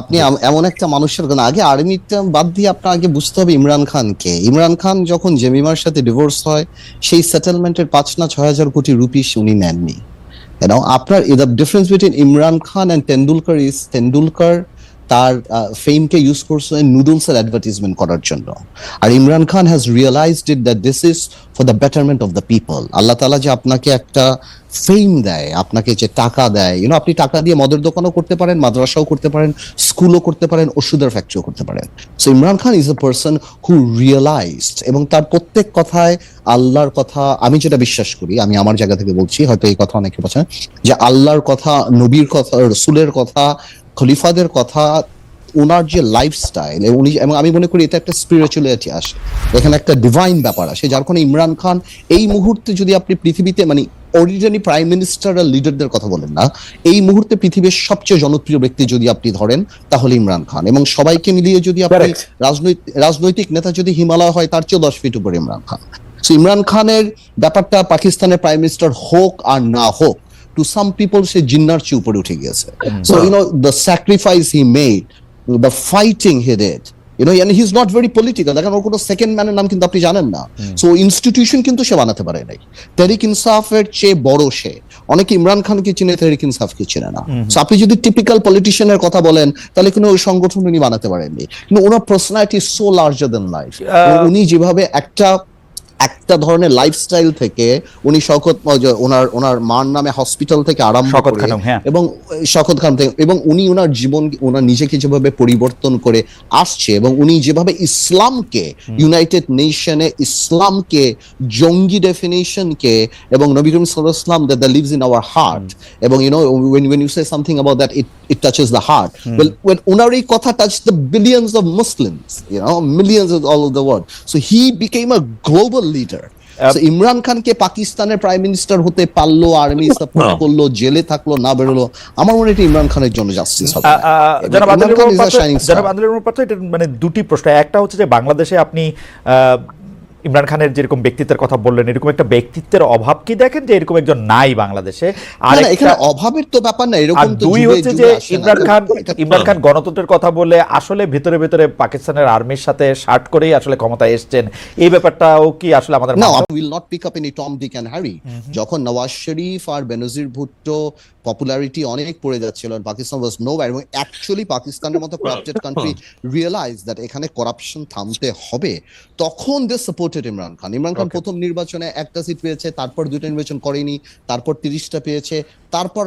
আপনি এমন একটা মানুষের না আগে আর্মিটা বাদ দিয়ে আপনার আগে বুঝতে হবে ইমরান খানকে। ইমরান খান যখন জেমিমার সাথে ডিভোর্স হয়, সেই সেটেলমেন্টের পাঁচ না ছয় হাজার কোটি রুপিস উনি নেননি। আপনার the difference between Imran Khan and Tendulkar is Tendulkar তার ফেমকে ইউজ করছে নুডলস এর অ্যাডভার্টিজমেন্ট করার জন্য। আর Imran Khan has realized it that this is for the betterment of the people আল্লাহ তালা যে আপনাকে একটা ফেম দেয়, আপনাকে যে টাকা দেয় ইউনো আপনি টাকা দিয়ে মদের দোকানও করতে পারেন, মাদ্রাসাও করতে পারেন স্কুলও করতে পারেন, ওষুধের ফ্যাক্টরিও করতে পারেন। So Imran Khan is a person who realized এবং তার প্রত্যেক কথায় আল্লাহর কথা, আমি যেটা বিশ্বাস করি, আমি আমার জায়গা থেকে বলছি, হয়তো এই কথা অনেকে বলছেন যে আল্লাহর কথা, নবীর কথা, রসুলের কথা খলিফাদের কথা ওনার যে লাইফস্টাইল উনি এবং আমি মনে করি এটা একটা স্পিরিচুয়ালিটি আসে। এখানে একটা ডিভাইন ব্যাপার আসে যার কারণে ইমরান খান এই মুহূর্তে যদি আপনি পৃথিবীতে মানে অরিজিনালি প্রাইম মিনিস্টার আর লিডারদের কথা বলেন না এই মুহূর্তে পৃথিবীর সবচেয়ে জনপ্রিয় ব্যক্তি যদি আপনি ধরেন তাহলে ইমরান খান। এবং সবাইকে মিলিয়ে যদি আপনি রাজনৈতিক রাজনৈতিক নেতা যদি হিমালয় হয় তার চেয়ে দশ ফিট উপরে ইমরান খান। ইমরান খানের ব্যাপারটা পাকিস্তানের প্রাইম মিনিস্টার হোক আর না হোক টু সাম পিপল সে জিন্নার চেয়ে উপরে উঠে গিয়েছে। So you know the sacrifice he made the fighting he did you know he is not very political দেখেন ওর কোনো সেকেন্ড ম্যানের নাম কিন্তু আপনি জানেন না। সো ইনস্টিটিউশন কিন্তু সে বানাতে পারে নাই। তেরিক ইনসাফের চেয়ে বড় সে। অনেকে ইমরান খানকে চিনে তেরিক ইনসাফকে চিনে না। সো আপনি যদি টিপিক্যাল পলিটিশিয়ানের কথা বলেন তাহলে কোনো ওই সংগঠন উনি বানাতে পারেননি। কিন্তু ওনার personality so larger than life উনি যেভাবে একটা একটা ধরনের লাইফস্টাইল থেকে উনি শকত ওনার ওনার মার নামে হসপিটাল থেকে আরম্ভ করে হ্যাঁ। এবং শকত খান থেকে এবং উনি ওনার জীবন ওনার নিজেকে যেভাবে পরিবর্তন করে আসছে এবং উনি যেভাবে ইসলামকে ইউনাইটেড নেশনে ইসলামকে জঙ্গি ডেফিনেশনকে এবং নবী করিম সাল্লাল্লাহু ওয়াসাল্লাম that lives in our heart এবং you know when when you say something about that it it touches the heart. well when ওনার এই কথা touch the billions of Muslims you know millions of all of the world. So he became a global Uh, Imran খানকে পাকিস্তানের prime minister হতে পারল army support করল জেলে থাকল না বেরোলো আমার মনে হয় ইমরান খানের জন্য জাস্টিস হবে। জনাব আদিলুর মানে দুটি প্রশ্ন। একটা হচ্ছে যে বাংলাদেশে আপনি আহ, ইমরান খানের যেরকম ব্যক্তিত্বের কথা বললেন এরকম একটা ব্যক্তিত্বের অভাব কি দেখেন যে এরকম একজন নাই বাংলাদেশে? আর না, না, এখানে অভাবের তো ব্যাপার না এরকম দুই হচ্ছে যে ইমরান খান ইমরান খান গণতন্ত্রের কথা বলে আসলে ভিতরে ভিতরে পাকিস্তানের আর্মির সাথে শার্ট করেই আসলে ক্ষমতায় এসছেন। এই ব্যাপারটাও কি আসলে আমাদের মানতে- I will not pick up any Tom, Dick and যখন নওয়াজ শরীফ আর বেনজির ভুট্টো পপুলারিটি অনেক পড়ে যাচ্ছিল পাকিস্তান ওয়াজ নো এবং অ্যাকচুয়ালি পাকিস্তানের মতো করাপ্টেড কান্ট্রি রিয়েলাইজ দ্যাট এখানে করাপশন থামতে হবে তখন দে সাপোর্টেড ইমরান খান। ইমরান খান প্রথম নির্বাচনে একটা সিট পেয়েছে তারপর দুটো নির্বাচন করেনি তারপর তিরিশটা পেয়েছে তারপর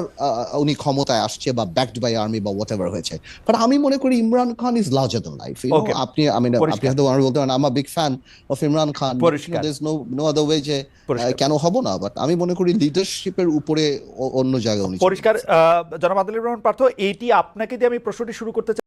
উনি ক্ষমতায় আসছে বা ব্যাকড বাই আর্মি বা হোয়াট এভার হয়েছে। বাট আমি মনে করি Imran Khan is larger than life আপনি আমি আপনি হয়তো আমার বলতে পারেন I'm big fan of Imran Khan. No no other way যে কেন হব না বাট আমি মনে করি লিডারশিপের উপরে অন্য জায়গায় উনি পরিষ্কার জনাব আদিলুর রহমান পার্থ এইটি আপনাকে দিয়ে আমি প্রশ্নটি শুরু করতে চাই